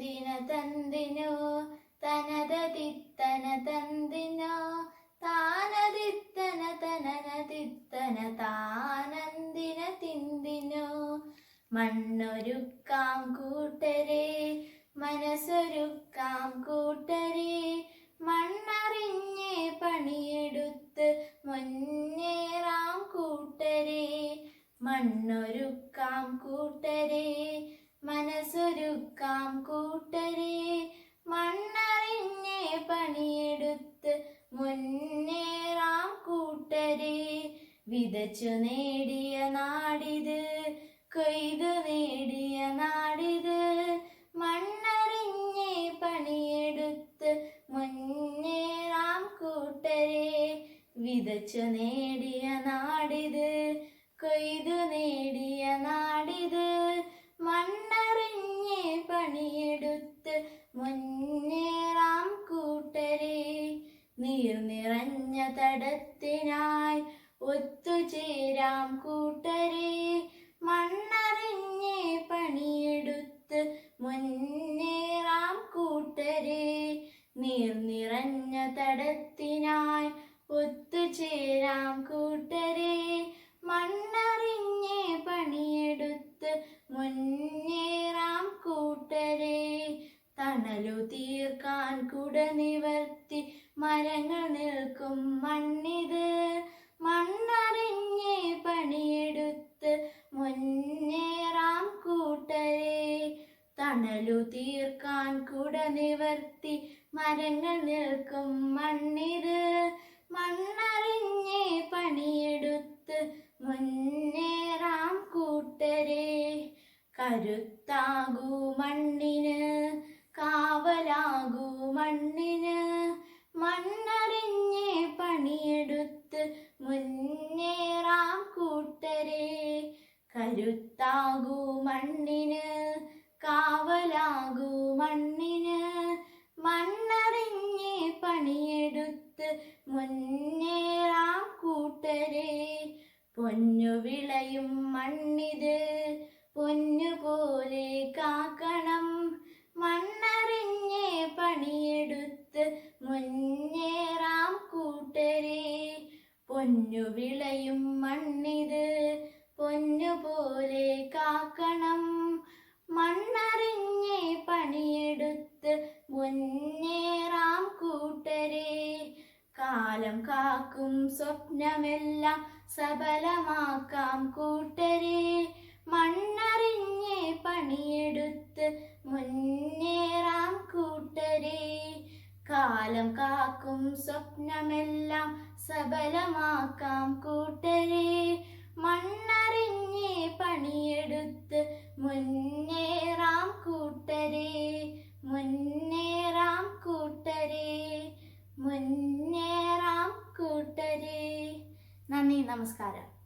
തന്തിന തന്തിനോ തനതതിത്തന തന്തിനോ താനതിത്തന തനനതിത്തന താനന്തിന തിന്തിനോ മണ്ണൊരുക്കാം കൂട്ടരെ മനസ്സൊരുക്കാം കൂട്ടരെ മണ്ണറിഞ്ഞേ പണിയെടുത്ത് മുന്നേറാം കൂട്ടരെ മണ്ണൊരുക്കാം കൂട്ടരെ മനസ്സൊരുക്കാം കൂട്ടരെ. മണ്ണറിഞ്ഞേ പണിയെടുത്ത് മുന്നേറാം കൂട്ടരെ. വിതച്ചു നേടിയ നാടിത് കൊയ്തു നേടിയ നാടിത്. മണ്ണറിഞ്ഞേ പണിയെടുത്ത് മുന്നേറാം കൂട്ടരെ. വിതച്ചു നേടിയ നാടിത് കൊയ്തു നേടിയ നാടിത് നീർ നിറഞ്ഞ തടത്തിനായി ഒത്തുചേരാം കൂട്ടരെ. മണ്ണറിഞ്ഞേ പണിയെടുത്ത് മുന്നേറാം കൂട്ടരെ. നീർ നിറഞ്ഞ തടത്തിനായി ഒത്തുചേരാം കൂട്ടരെ. മണ്ണറിഞ്ഞേ പണിയെടുത്ത് മുന്നേറാം കൂട്ടരെ. തണലു തീർക്കാൻ കുട നിവർത്തി മരങ്ങൾ നിൽക്കും മണ്ണിത്. മണ്ണറിഞ്ഞ് പണിയെടുത്ത് മുന്നേറാം കൂട്ടരെ. തണലു തീർക്കാൻ കുട നിവർത്തി മരങ്ങൾ നിൽക്കും മണ്ണിത്. മണ്ണറിഞ്ഞ് പണിയെടുത്ത് മുന്നേറാം കൂട്ടരെ. കരുത്താകൂ മണ്ണിന് കാവലാകൂ മണ്ണിന്. മണ്ണറിഞ്ഞേ പണിയെടുത്ത് മുന്നേറാം കൂട്ടരെ. കരുത്താകൂ മണ്ണിന് കാവലാകൂ മണ്ണിന്. മണ്ണറിഞ്ഞ് പണിയെടുത്ത് മുന്നേറാം കൂട്ടരെ. പൊന്നു വിളയും മണ്ണിത് പൊന്നു പോലെ കാക്കണം വിളയും മണ്ണിത് പൊന്നുപോലെ കാക്കണം. മണ്ണറിഞ്ഞേ പണിയെടുത്ത് മുന്നേറാം കൂട്ടരെ. കാലം കാക്കും സ്വപ്നമെല്ലാം സബലമാക്കാം കൂട്ടരെ. മണ്ണറിഞ്ഞേ പണിയെടുത്ത് കാലം കാക്കും സ്വപ്നമെല്ലാം സബലമാക്കാം കൂട്ടരെ. മണ്ണറിഞ്ഞേ പണിയെടുത്ത് മുന്നേറാം കൂട്ടരെ. മുന്നേറാം കൂട്ടരെ. മുന്നേറാം കൂട്ടരെ. നന്ദി നമസ്കാരം.